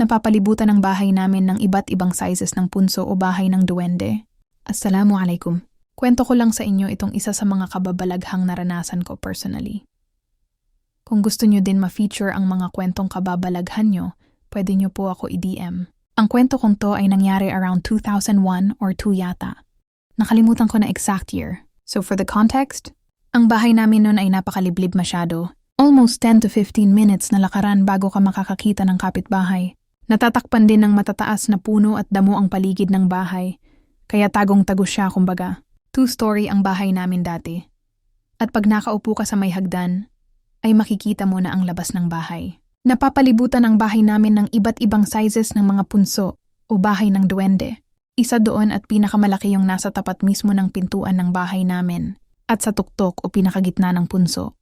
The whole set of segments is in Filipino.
Napapalibutan ang bahay namin ng iba't ibang sizes ng punso o bahay ng duwende. Assalamu alaikum. Kwento ko lang sa inyo itong isa sa mga kababalaghang naranasan ko personally. Kung gusto nyo din ma-feature ang mga kwentong kababalaghan nyo, pwede nyo po ako i-DM. Ang kwento kong to ay nangyari around 2001 or 2 yata. Nakalimutan ko na exact year. So for the context, ang bahay namin noon ay napakaliblib masyado. Almost 10 to 15 minutes na lakaran bago ka makakakita ng kapitbahay. Natatakpan din ng matataas na puno at damo ang paligid ng bahay, kaya tagong-tago siya kumbaga. Two-story ang bahay namin dati. At pag nakaupo ka sa may hagdan, ay makikita mo na ang labas ng bahay. Napapalibutan ang bahay namin ng iba't ibang sizes ng mga punso o bahay ng duwende. Isa doon at pinakamalaki yung nasa tapat mismo ng pintuan ng bahay namin at sa tuktok o pinakagitna ng punso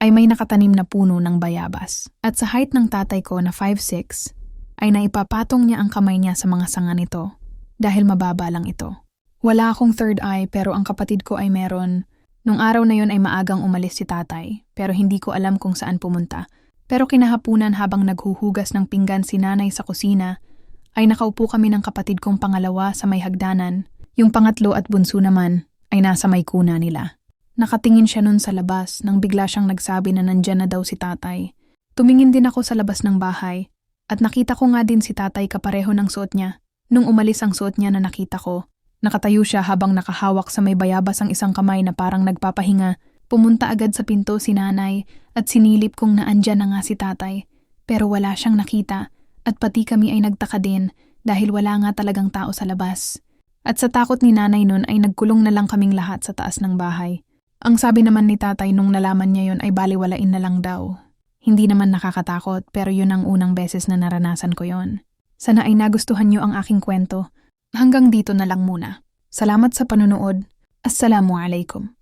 ay may nakatanim na puno ng bayabas. At sa height ng tatay ko na 5'6", ay naipapatong niya ang kamay niya sa mga sanga nito dahil mababa lang ito. Wala akong third eye pero ang kapatid ko ay meron. Nung araw na yon ay maagang umalis si tatay pero hindi ko alam kung saan pumunta. Pero kinahapunan habang naghuhugas ng pinggan si nanay sa kusina, ay nakaupo kami ng kapatid kong pangalawa sa may hagdanan. Yung pangatlo at bunso naman ay nasa may kuna nila. Nakatingin siya nun sa labas nang bigla siyang nagsabi na nandyan na daw si tatay. Tumingin din ako sa labas ng bahay at nakita ko nga din si tatay kapareho ng suot niya. Nung umalis ang suot niya na nakita ko, nakatayo siya habang nakahawak sa may bayabas ang isang kamay na parang nagpapahinga. Pumunta agad sa pinto si nanay at sinilip kong naandyan na nga si tatay. Pero wala siyang nakita at pati kami ay nagtaka din dahil wala nga talagang tao sa labas. At sa takot ni nanay nun ay nagkulong na lang kaming lahat sa taas ng bahay. Ang sabi naman ni tatay nung nalaman niya yon ay baliwalain na lang daw hindi naman nakakatakot pero yun ang unang beses na naranasan ko yon. Sana ay nagustuhan niyo ang aking kwento. Hanggang dito na lang muna. Salamat sa panunood. Assalamu alaikum.